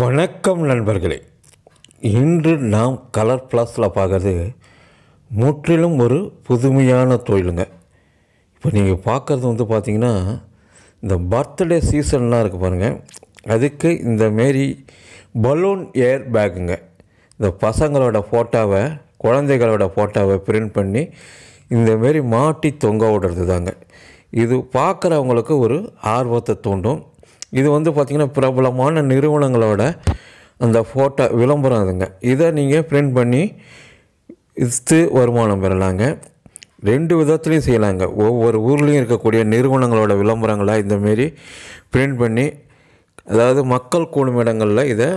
வணக்கம் நண்பர்களே. இன்று நாம் கலர் ப்ளஸில் பார்க்கறது முற்றிலும் ஒரு புதுமையான தொழிலுங்க. இப்போ நீங்கள் பார்க்குறது வந்து பார்த்தீங்கன்னா இந்த பர்த்டே சீசன்லாம் இருக்குது பாருங்கள் அதுக்கு இந்த மாரி பலூன் ஏர் பேக்குங்க. இந்த பசங்களோட ஃபோட்டோவை குழந்தைகளோட ஃபோட்டோவை பிரிண்ட் பண்ணி இந்த மாரி மாட்டி தொங்க விடுறது தாங்க இது பார்க்குறவங்களுக்கு ஒரு ஆர்வத்தை தூண்டும். இது வந்து பார்த்திங்கன்னா பிரபலமான நிறுவனங்களோட அந்த ஃபோட்டோ விளம்பரம் அதுங்க இதை நீங்கள் பிரிண்ட் பண்ணி விற்று வருமானம் பெறலாங்க. ரெண்டு விதத்துலையும் செய்யலாங்க. ஒவ்வொரு ஊர்லேயும் இருக்கக்கூடிய நிறுவனங்களோட விளம்பரங்களை இந்தமாரி பிரிண்ட் பண்ணி அதாவது மக்கள் கூடும் இடங்களில் இதை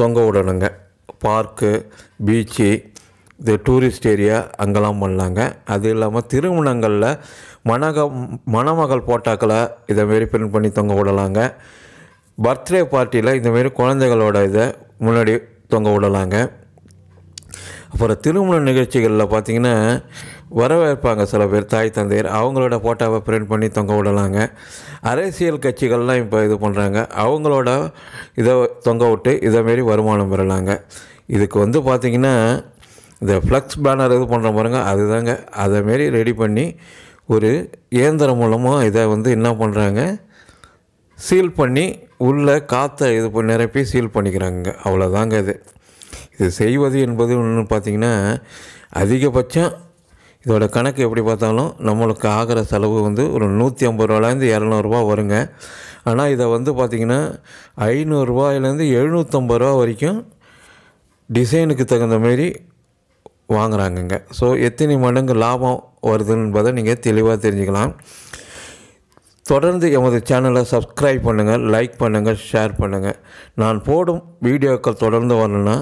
தொங்க விடணுங்க. பார்க்கு பீச்சு இது டூரிஸ்ட் ஏரியா அங்கெல்லாம் பண்ணலாங்க. அது இல்லாமல் திருமணங்களில் மணக மணமகள் போட்டாக்களை இதைமாரி பிரிண்ட் பண்ணி தொங்க விடலாங்க. பர்த்டே பார்ட்டியில் இந்தமாரி குழந்தைகளோட இதை முன்னாடி தொங்க விடலாங்க. அப்புறம் திருமண நிகழ்ச்சிகளில் பார்த்திங்கன்னா வரவேற்பாங்க சில பேர் தாய் தந்தையர். அவங்களோட ஃபோட்டோவை பிரிண்ட் பண்ணி தொங்க விடலாங்க. அரசியல் கட்சிகள்லாம் இப்போ இது பண்ணுறாங்க அவங்களோட இதை தொங்க விட்டு இதேமாரி வருமானம் பெறலாங்க. இதுக்கு வந்து பார்த்திங்கன்னா இந்த ஃப்ளக்ஸ் பேனர் இது பண்ணுற பாருங்க அதுதாங்க. அதேமாரி ரெடி பண்ணி ஒரு இயந்திரம் மூலமாக இதை வந்து என்ன பண்ணுறாங்க சீல் பண்ணி உள்ளே காற்றை இது நிரப்பி சீல் பண்ணிக்கிறாங்க. அவ்வளோதாங்க இது. இது செய்வது என்பது ஒன்று பார்த்திங்கன்னா அதிகபட்சம் இதோட கணக்கு எப்படி பார்த்தாலும் நம்மளுக்கு ஆகிற செலவு வந்து ஒரு நூற்றி ஐம்பது ரூபாலேருந்து இரநூறுபா வருங்க. ஆனால் இதை வந்து பார்த்திங்கன்னா ஐநூறுரூவாயிலேருந்து எழுநூற்றம்பது ரூபா வரைக்கும் டிசைனுக்கு தகுந்த மாரி வாங்குகிறாங்கங்க ஸோ எத்தனை மடங்கு லாபம் வருதுன்னு என்பதை நீங்கள் தெளிவாக தெரிஞ்சுக்கலாம். தொடர்ந்து எமது சேனலை சப்ஸ்கிரைப் பண்ணுங்கள் லைக் பண்ணுங்கள் ஷேர் பண்ணுங்கள் நான் போடும் வீடியோக்கள் தொடர்ந்து வரணுன்னா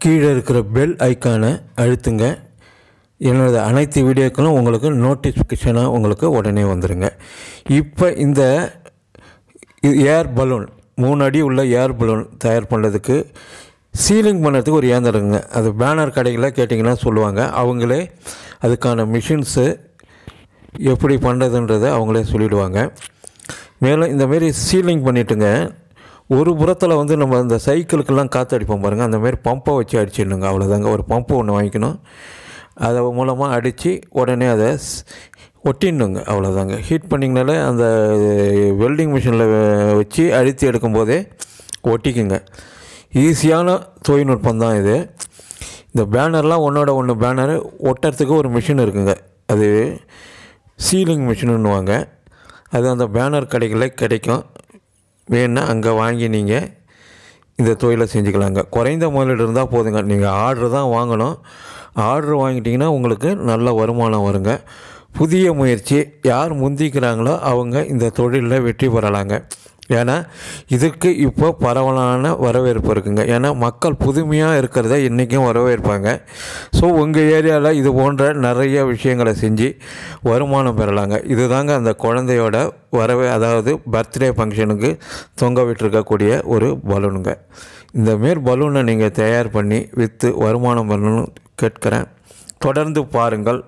கீழே இருக்கிற பெல் ஐக்கானை அழுத்துங்க. என்னோட அனைத்து வீடியோக்களும் உங்களுக்கு நோட்டிஃபிகேஷனாக உங்களுக்கு உடனே வந்துடுங்க இப்போ இந்த ஏர் பலூன் மூணு அடி உள்ள ஏர் பலூன் தயார் பண்ணுறதுக்கு சீலிங் பண்ணுறதுக்கு ஒரு இயந்திரங்க அது பேனர் கடைகளில் கேட்டிங்கன்னா சொல்லுவாங்க. அவங்களே அதுக்கான மிஷின்ஸு எப்படி பண்ணுறதுன்றதை அவங்களே சொல்லிவிடுவாங்க மேலும் இந்தமாரி சீலிங் பண்ணிட்டுங்க. ஒரு புறத்தில் வந்து நம்ம இந்த சைக்கிளுக்கெல்லாம் காற்றடிப்போம் பாருங்கள் அந்தமாரி பம்பை வச்சு அடிச்சிடணுங்க. அவ்வளோதாங்க ஒரு பம்பு ஒன்று வாங்கிக்கணும். அதை மூலமாக அடித்து உடனே அதை ஒட்டிடணுங்க. அவ்வளோதாங்க ஹீட் பண்ணிங்கனாலே அந்த வெல்டிங் மிஷினில் வச்சு அழுத்தி எடுக்கும்போதே ஒட்டிக்குங்க. ஈஸியான தொழில்நுட்பம் தான் இது. இந்த பேனர்லாம் ஒன்றோட ஒன்று பேனர் ஒட்டுறதுக்கு ஒரு மிஷின் இருக்குங்க. அது சீலிங் மிஷினுன்னுவாங்க அது அந்த பேனர் கடைகளில் கிடைக்கும். வேணுன்னா அங்கே வாங்கி நீங்கள் இந்த தொழிலை செஞ்சுக்கலாங்க. குறைந்த முதலீடு இருந்தால் போதுங்க. நீங்கள் ஆர்டர் தான் வாங்கணும். ஆர்டர் வாங்கிட்டிங்கன்னா உங்களுக்கு நல்ல வருமானம் வருங்க. புதிய முயற்சி யார் முந்திக்கிறாங்களோ அவங்க இந்த தொழிலில் வெற்றி பெறலாங்க. ஏன்னா இதுக்கு இப்போ பரவலான வரவேற்பு இருக்குங்க. ஏன்னா மக்கள் புதுமையாக இருக்கிறத இன்றைக்கும் வரவேற்பாங்க. ஸோ உங்கள் ஏரியாவில் இது போன்ற நிறைய விஷயங்களை செஞ்சு வருமானம் பெறலாங்க. இதுதாங்க அந்த குழந்தையோட வரவே அதாவது பர்த்டே ஃபங்க்ஷனுக்கு தொங்க விட்டுருக்கக்கூடிய ஒரு பலூனுங்க. இந்த மாரி பலூனை நீங்கள் தயார் பண்ணி விற்று வருமானம் பண்ணணும்னு கேட்குறேன். தொடர்ந்து பாருங்கள்.